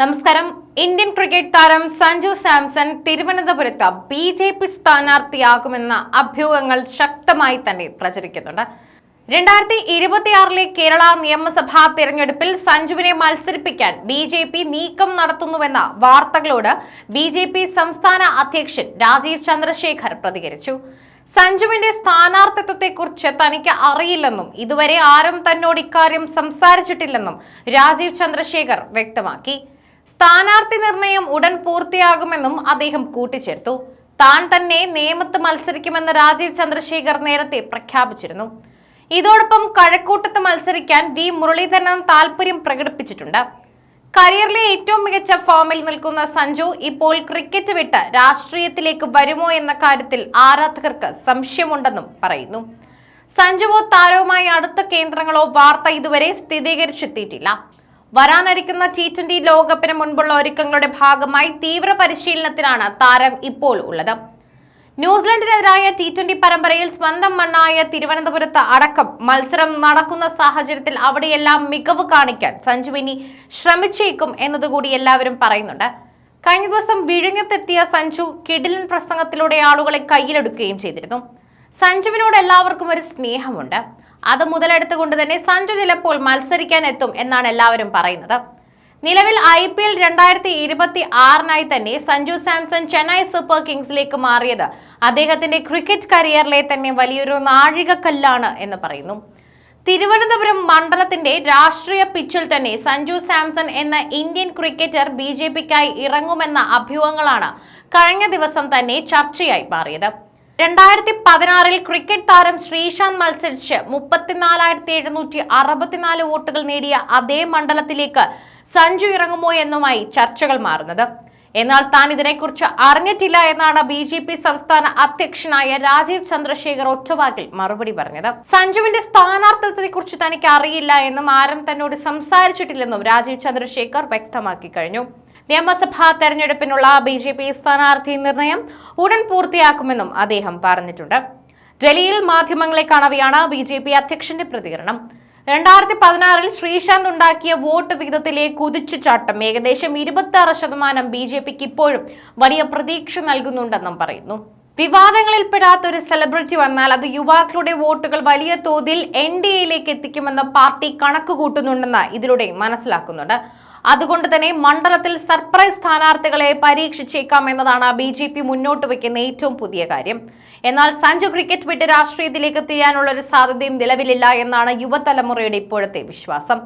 നമസ്കാരം. Indian cricket താരം സഞ്ജു സാംസൺ തിരുവനന്തപുരത്ത് ബി ജെ പി സ്ഥാനാർത്ഥിയാകുമെന്ന അഭ്യൂഹങ്ങൾ ശക്തമായി തന്നെ പ്രചരിക്കുന്നുണ്ട്. രണ്ടായിരത്തി ഇരുപത്തിയാറിലെ കേരള നിയമസഭാ തിരഞ്ഞെടുപ്പിൽ സഞ്ജുവിനെ മത്സരിപ്പിക്കാൻ ബി ജെ പി നീക്കം നടത്തുന്നുവെന്ന വാർത്തകളോട് ബി ജെ പി സംസ്ഥാന അധ്യക്ഷൻ രാജീവ് ചന്ദ്രശേഖർ പ്രതികരിച്ചു. സഞ്ജുവിന്റെ സ്ഥാനാർത്ഥിത്വത്തെക്കുറിച്ച് തനിക്ക് അറിയില്ലെന്നും ഇതുവരെ ആരും തന്നോട് ഇക്കാര്യം സംസാരിച്ചിട്ടില്ലെന്നും രാജീവ് ചന്ദ്രശേഖർ വ്യക്തമാക്കി. സ്ഥാനാർത്ഥി നിർണയം ഉടൻ പൂർത്തിയാകുമെന്നും അദ്ദേഹം കൂട്ടിച്ചേർത്തു. താൻ തന്നെ നിയമത്ത് മത്സരിക്കുമെന്ന് രാജീവ് ചന്ദ്രശേഖർ നേരത്തെ പ്രഖ്യാപിച്ചിരുന്നു. ഇതോടൊപ്പം കഴക്കൂട്ടത്ത് മത്സരിക്കാൻ വി മുരളീധരൻ താല്പര്യം പ്രകടിപ്പിച്ചിട്ടുണ്ട്. കരിയറിലെ ഏറ്റവും മികച്ച ഫോമിൽ നിൽക്കുന്ന സഞ്ജു ഇപ്പോൾ ക്രിക്കറ്റ് വിട്ട് രാഷ്ട്രീയത്തിലേക്ക് വരുമോ എന്ന കാര്യത്തിൽ ആരാധകർക്ക് സംശയമുണ്ടെന്നും പറയുന്നു. സഞ്ജുവോ താരവുമായി അടുത്ത കേന്ദ്രങ്ങളോ വാർത്ത ഇതുവരെ സ്ഥിരീകരിച്ചെത്തിയിട്ടില്ല. വരാനിരിക്കുന്ന ടി ട്വന്റി ലോകകപ്പിന് മുൻപുള്ള ഒരുക്കങ്ങളുടെ ഭാഗമായി തീവ്ര പരിശീലനത്തിനാണ് താരം ഇപ്പോൾ ഉള്ളത്. ന്യൂസിലൻഡിനെതിരായ ടി ട്വന്റി പരമ്പരയിൽ സ്വന്തം മണ്ണായ തിരുവനന്തപുരത്ത് അടക്കം മത്സരം നടക്കുന്ന സാഹചര്യത്തിൽ അവിടെയെല്ലാം മികവ് കാണിക്കാൻ സഞ്ജുവിനി ശ്രമിച്ചേക്കും എന്നതുകൂടി എല്ലാവരും പറയുന്നുണ്ട്. കഴിഞ്ഞ ദിവസം വിഴിഞ്ഞത്തെത്തിയ സഞ്ജു കിടിലൻ പ്രസംഗത്തിലൂടെ ആളുകളെ കയ്യിലെടുക്കുകയും ചെയ്തിരുന്നു. സഞ്ജുവിനോട് എല്ലാവർക്കും ഒരു സ്നേഹമുണ്ട്. അത് മുതലെടുത്തുകൊണ്ട് തന്നെ സഞ്ജു ചിലപ്പോൾ മത്സരിക്കാൻ എത്തും എന്നാണ് എല്ലാവരും പറയുന്നത്. നിലവിൽ ഐ പി എൽ രണ്ടായിരത്തി ഇരുപത്തി ആറിനായി തന്നെ സഞ്ജു സാംസൺ ചെന്നൈ സൂപ്പർ കിങ്സിലേക്ക് മാറിയത്. അദ്ദേഹത്തിന്റെ ക്രിക്കറ്റ് കരിയറിലെ തന്നെ വലിയൊരു നാഴികക്കല്ലാണ് എന്ന് പറയുന്നു. തിരുവനന്തപുരം മണ്ഡലത്തിന്റെ രാഷ്ട്രീയ പിച്ചിൽ തന്നെ സഞ്ജു സാംസൺ എന്ന ഇന്ത്യൻ ക്രിക്കറ്റർ ബി ജെ പിക്കായി ഇറങ്ങുമെന്ന അഭ്യൂഹങ്ങളാണ് കഴിഞ്ഞ ദിവസം തന്നെ ചർച്ചയായി മാറിയത്. രണ്ടായിരത്തി പതിനാറിൽ ക്രിക്കറ്റ് താരം ശ്രീശാന്ത് മത്സരിച്ച് മുപ്പത്തിനാലായിരത്തി എഴുന്നൂറ്റി അറുപത്തിനാല് വോട്ടുകൾ നേടിയ അതേ മണ്ഡലത്തിലേക്ക് സഞ്ജു ഇറങ്ങുമോ എന്നുമായി ചർച്ചകൾ മാറുന്നത്. എന്നാൽ താൻ ഇതിനെക്കുറിച്ച് അറിഞ്ഞിട്ടില്ല എന്നാണ് ബി ജെ പി സംസ്ഥാന അധ്യക്ഷനായ രാജീവ് ചന്ദ്രശേഖർ ഒറ്റവാക്കിൽ മറുപടി പറഞ്ഞത്. സഞ്ജുവിന്റെ സ്ഥാനാർത്ഥിത്വത്തെക്കുറിച്ച് തനിക്ക് അറിയില്ല എന്നും ആരും തന്നോട് സംസാരിച്ചിട്ടില്ലെന്നും രാജീവ് ചന്ദ്രശേഖർ വ്യക്തമാക്കി കഴിഞ്ഞു. നിയമസഭാ തെരഞ്ഞെടുപ്പിനുള്ള ബി ജെ പി സ്ഥാനാർത്ഥി നിർണയം ഉടൻ പൂർത്തിയാക്കുമെന്നും അദ്ദേഹം പറഞ്ഞിട്ടുണ്ട്. ഡൽഹിയിൽ മാധ്യമങ്ങളെ കാണവെയാണ് ബി ജെ പി അധ്യക്ഷന്റെ പ്രതികരണം. രണ്ടായിരത്തി പതിനാറിൽ ശ്രീശാന്ത് ഉണ്ടാക്കിയ വോട്ട് വിഹിതത്തിലെ കുതിച്ചുചാട്ടം ഏകദേശം ഇരുപത്തി ആറ് ശതമാനം ബി ജെ പിക്ക് ഇപ്പോഴും വലിയ പ്രതീക്ഷ നൽകുന്നുണ്ടെന്നും പറയുന്നു. വിവാദങ്ങളിൽപ്പെടാത്ത ഒരു സെലിബ്രിറ്റി വന്നാൽ അത് യുവാക്കളുടെ വോട്ടുകൾ വലിയ തോതിൽ എൻ ഡി എയിലേക്ക് എത്തിക്കുമെന്ന് പാർട്ടി കണക്ക് കൂട്ടുന്നുണ്ടെന്ന് ഇതിലൂടെ മനസ്സിലാക്കുന്നുണ്ട്. അതുകൊണ്ട് തന്നെ മണ്ഡലത്തിൽ സർപ്രൈസ് സ്ഥാനാർത്ഥികളെ പരീക്ഷിച്ചേക്കാം എന്നതാണ് ബി ജെ പി മുന്നോട്ട് വയ്ക്കുന്ന ഏറ്റവും പുതിയ കാര്യം. എന്നാൽ സഞ്ജു ക്രിക്കറ്റ് വിട്ട് രാഷ്ട്രീയത്തിലേക്ക് എത്തിയാനുള്ള ഒരു സാധ്യതയും നിലവിലില്ല എന്നാണ് യുവതലമുറയുടെ ഇപ്പോഴത്തെ വിശ്വാസം.